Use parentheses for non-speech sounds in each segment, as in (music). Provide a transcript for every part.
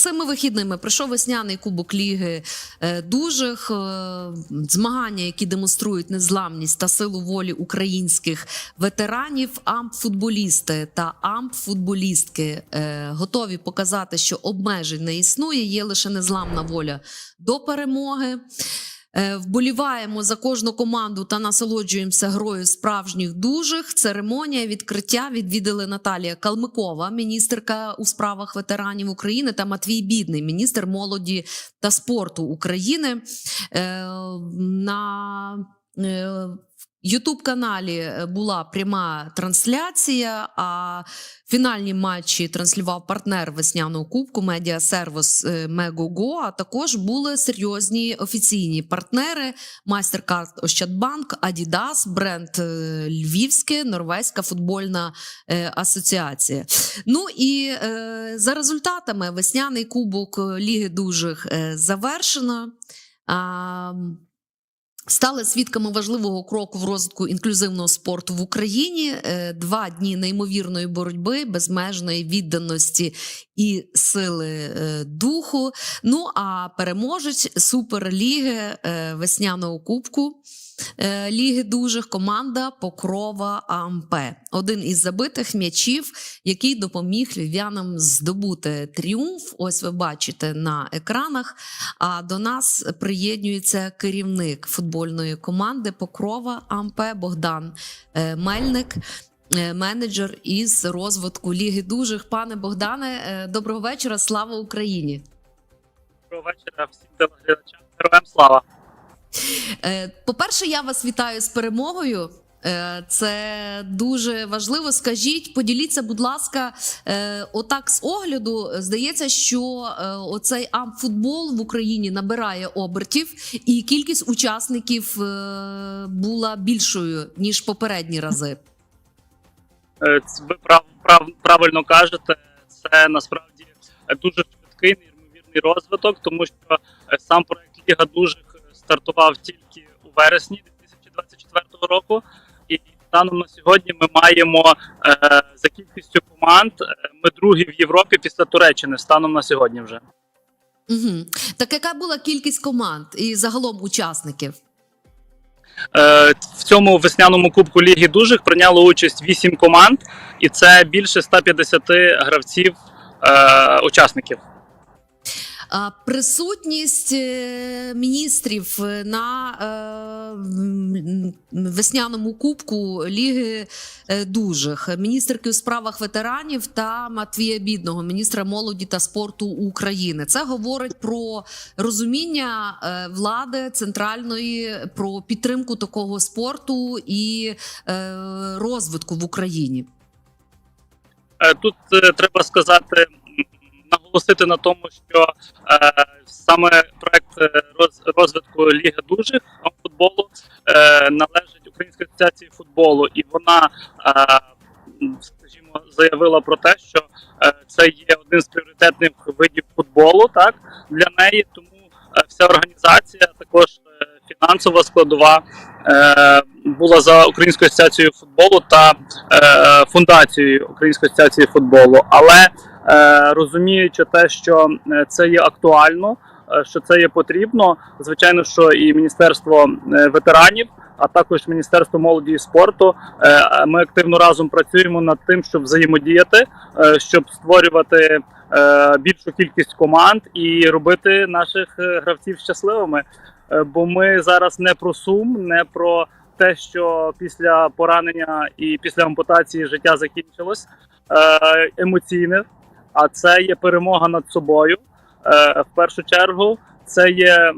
Цими вихідними пройшов весняний кубок ліги е, дужих е, змагання, які демонструють незламність та силу волі українських ветеранів. Амп-футболісти та амп-футболістки е, готові показати, що обмежень не існує. Є лише незламна воля до перемоги. Е, Вболіваємо за кожну команду та насолоджуємося грою справжніх дужих. Церемонія відкриття відвідали Наталія Калмикова, міністерка у справах ветеранів України, та Матвій Бідний, міністр молоді та спорту України. Е, На Ютуб каналі була пряма трансляція. А фінальні матчі транслював партнер весняного кубку медіасервіс е, Мегого. А також були серйозні офіційні партнери: майстер-карт Ощадбанк, Адідас, бренд е, Львівське, Норвезька футбольна е, асоціація. Ну і е, за результатами весняний кубок Ліги дужих е, завершено. Стали свідками важливого кроку в розвитку інклюзивного спорту в Україні. Е, Два дні неймовірної боротьби, безмежної відданості і сили е, духу. Ну а переможець суперліги е, весняного кубку. Е, Ліги дужих команда Покрова АМП. Один із забитих м'ячів, який допоміг львів'янам здобути тріумф. Ось ви бачите на екранах. А до нас приєднується керівник футбольної команди Покрова АМП Богдан е, Мельник. е, Менеджер із розвитку Ліги дужих. Пане Богдане, доброго вечора. Слава Україні! Доброго вечора всім телеглядачам. Героям слава! Е, По-перше, я вас вітаю з перемогою. Е, Це дуже важливо. Скажіть, поділіться, будь ласка, е, отак з огляду здається, що оцей амфутбол в Україні набирає обертів, і кількість учасників була більшою ніж попередні рази. Ви прав, прав, правильно кажете, це насправді дуже швидкий неймовірний розвиток, тому що сам проект Ліга дужих е, стартував тільки у вересні 2024 року. І станом на сьогодні ми маємо е, за кількістю команд. е, Ми другі в Європі після Туреччини станом на сьогодні вже. Угу. Так яка була кількість команд і загалом учасників? Е, В цьому весняному кубку Ліги дужих прийняло участь 8 команд, і це більше 150 гравців е, Присутність е, міністрів на е, весняному кубку Ліги е, дужих, міністерки у справах ветеранів та Матвія Бідного, міністра молоді та спорту України. Це говорить про розуміння влади центральної про підтримку такого спорту і розвитку в Україні. Тут треба сказати, наголосити на тому, що е, саме проект е, роз- розвитку Ліги дужих футболу е, належить Українській асоціації футболу, і вона, е, скажімо, заявила про те, що е, це є один з пріоритетних видів футболу, так для неї. Тому е, вся організація, також е, фінансова складова, була за Українською асоціацією футболу та е, фундацією Української асоціації футболу. Але е, розуміючи те, що е, це є актуально, е, що це є потрібно, звичайно, що і Міністерство е, ветеранів. А також Міністерство молоді і спорту. Е, Ми активно разом працюємо над тим, щоб взаємодіяти, е, щоб створювати е, більшу кількість команд і робити наших е, гравців щасливими. Е, Бо ми зараз не про сум, не про те, що після поранення і після ампутації життя закінчилось е, емоційне, а це є перемога над собою. Е, В першу чергу, це є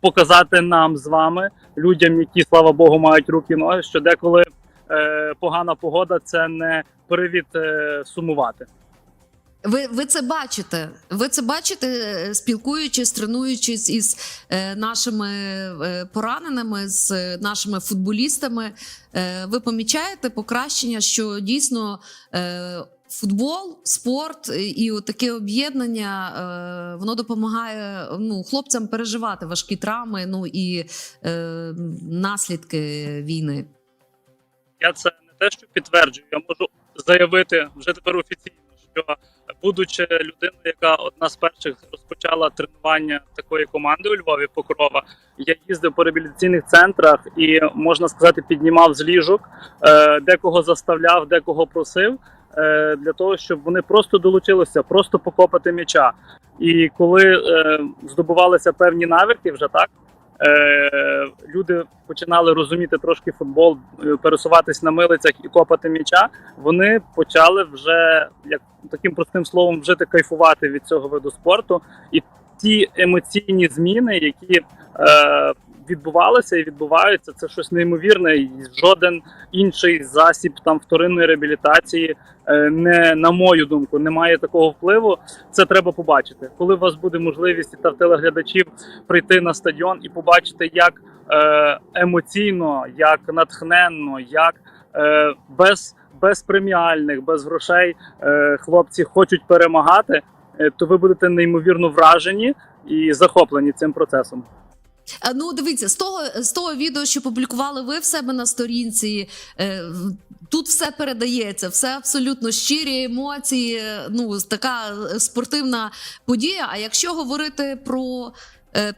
показати нам з вами, людям, які слава Богу, мають руки і ноги, що деколи погана погода це не привід сумувати. Ви, ви це бачите. Ви це бачите, е, спілкуючись, тренуючись із е, нашими е, пораненими, з нашими футболістами. Ви помічаєте покращення, що дійсно футбол, спорт і- таке об'єднання воно допомагає ну, хлопцям переживати важкі травми, ну і е, наслідки війни. Я це не те, що підтверджую, я можу заявити вже тепер офіційно, що будучи людиною, яка одна з перших розпочала тренування такої команди у Львові Покрова, я їздив по реабілітаційних центрах і можна сказати, піднімав з ліжок, е, декого заставляв, декого просив. е, Для того щоб вони просто долучилися, просто покопати м'яча. І коли е, здобувалися певні навики, вже так е, люди починали розуміти трошки футбол, е, пересуватись на милицях і копати м'яча. Вони почали вже як таким простим словом вжити кайфувати від цього виду спорту. І ті емоційні зміни, які е, відбувалися і відбуваються, це щось неймовірне. І жоден інший засіб там вторинної реабілітації, е, не на мою думку, не має такого впливу. Це треба побачити. Коли у вас буде можливість та телеглядачів прийти на стадіон і побачити, як е, емоційно, як натхненно, як е, без, без преміальних, без грошей хлопці хочуть перемагати, то ви будете неймовірно вражені і захоплені цим процесом. Е, Ну, дивіться, з того з того відео, що публікували ви в себе на сторінці. е, Тут все передається, все абсолютно щирі емоції. е, Ну, така спортивна подія. А якщо говорити про,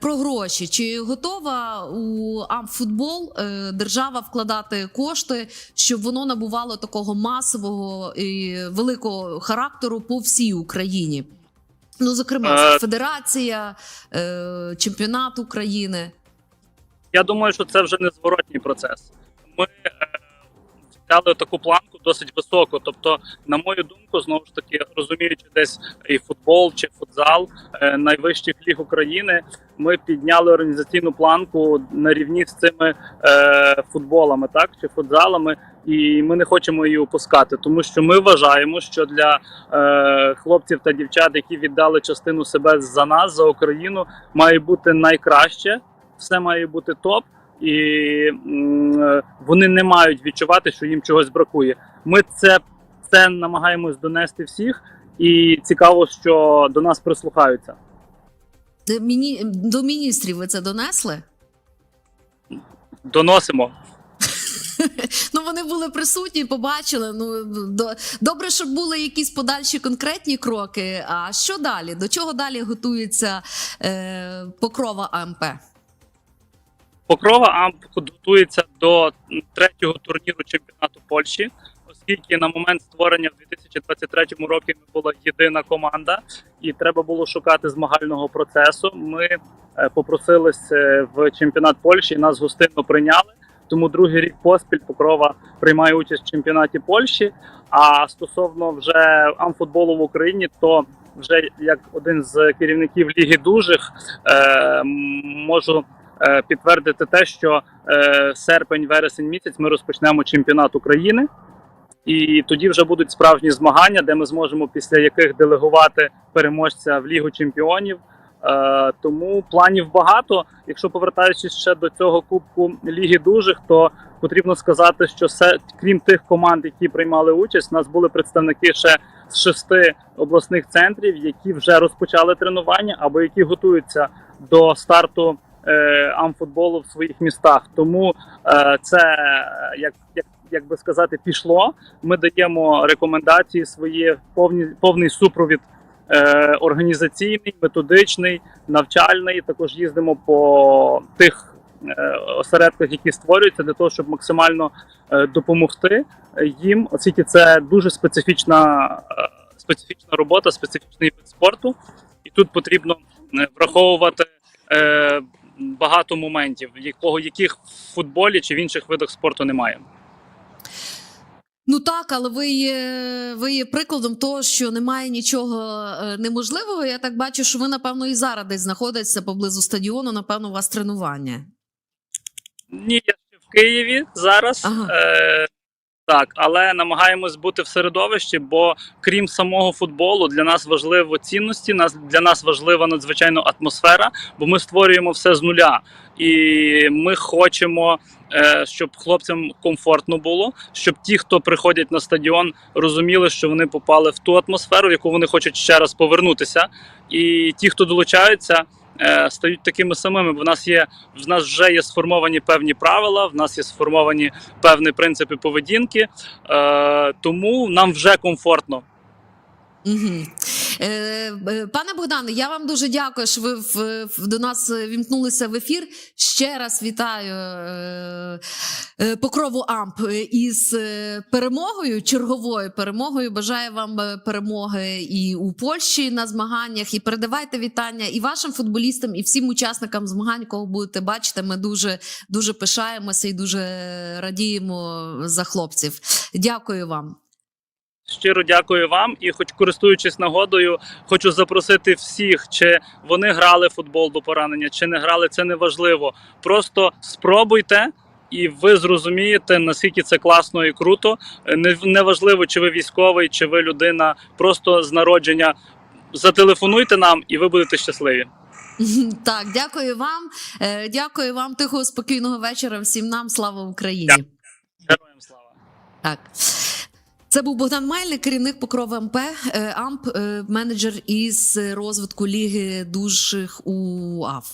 про гроші, чи готова у Амфутбол держава вкладати кошти, щоб воно набувало такого масового і великого характеру по всій Україні? Ну, зокрема, Е, федерація, е, чемпіонат України. Я думаю, що це вже незворотній процес. Ми е, взяли таку планку досить високо. Тобто, на мою думку, знову ж таки, розуміючи десь і футбол чи футзал найвищих ліг України, ми підняли організаційну планку на рівні з цими е, футболами, так чи футзалами, і ми не хочемо її опускати, тому що ми вважаємо, що для е, хлопців та дівчат, які віддали частину себе за нас, за Україну, має бути найкраще все має бути топ, і м, е, вони не мають відчувати, що їм чогось бракує. Ми це, це намагаємось донести всіх, і цікаво, що до нас прислухаються. Де Міні... До міністрів ви це донесли? Доносимо. (laughs) Вони були присутні, побачили. Ну до... добре, щоб були якісь подальші конкретні кроки. А що далі? До чого далі готується е... покрова АМП? Покрова Амп готується до третього турніру чемпіонату Польщі, оскільки на момент створення в 2023 році ми була єдина команда, і треба було шукати змагального процесу. Ми е, попросилися в чемпіонат Польщі, нас гостинно прийняли. Тому другий рік поспіль Покрова приймає участь в чемпіонаті Польщі. А стосовно вже амфутболу в Україні, то вже як один з керівників Ліги Дужих е, можу е, підтвердити те, що е, серпень-вересень місяць ми розпочнемо чемпіонат України. І тоді вже будуть справжні змагання, де ми зможемо після яких делегувати переможця в Лігу чемпіонів. Е, тому планів багато. Якщо повертаючись ще до цього кубку Ліги Дужих, то потрібно сказати, що все, крім тих команд, які приймали участь, у нас були представники ще з шести обласних центрів, які вже розпочали тренування або які готуються до старту е, амфутболу в своїх містах. Тому е, це як, як, як би сказати, пішло. Ми даємо рекомендації свої повні, повний супровід. Е, Організаційний, методичний, навчальний. Також їздимо по тих е, осередках, які створюються, для того, щоб максимально е, допомогти їм, оскільки це дуже специфічна, специфічна робота, специфічний вид спорту, і тут потрібно враховувати багато моментів, якого яких в футболі чи в інших видах спорту немає. Ну так, але ви є, ви є прикладом того, що немає нічого е, неможливого. Я так бачу, що ви, напевно, і зараз десь знаходитеся поблизу стадіону. Напевно, у вас тренування. Ні, я ще в Києві зараз. Ага. Е, так, але намагаємось бути в середовищі, бо крім самого футболу, для нас важливо цінності, нас для нас важлива надзвичайно атмосфера, бо ми створюємо все з нуля. І ми хочемо, е, щоб хлопцям комфортно було, щоб ті, хто приходять на стадіон, розуміли, що вони попали в ту атмосферу, в яку вони хочуть ще раз повернутися. І ті, хто долучаються, е, стають такими самими. Бо в нас є в нас вже є сформовані певні правила, в нас є сформовані певні принципи поведінки, е, тому нам вже комфортно. Угу. Пане Богдане, я вам дуже дякую, що ви до нас вімкнулися в ефір. Ще раз вітаю е, покрову Амп із перемогою, черговою перемогою. Бажаю вам перемоги і у Польщі на змаганнях. І передавайте вітання і вашим футболістам, і всім учасникам змагань, кого будете бачити. Ми дуже дуже пишаємося і дуже радіємо за хлопців. Дякую вам. Щиро дякую вам і, хоч користуючись нагодою, хочу запросити всіх, чи вони грали футбол до поранення, чи не грали, це не важливо. Просто спробуйте. І ви зрозумієте, наскільки це класно і круто. Не, не чи ви військовий, чи ви людина, просто з народження. Зателефонуйте нам, і ви будете щасливі. (laughs) Так, дякую вам. Е, Дякую вам. Тихого спокійного вечора. Всім нам. Слава Україні. Дякую. Героям слава! Так. Це був Богдан Мельник, керівник Покрова МП, е, АМП, е, менеджер із розвитку Ліги дужих УАФ.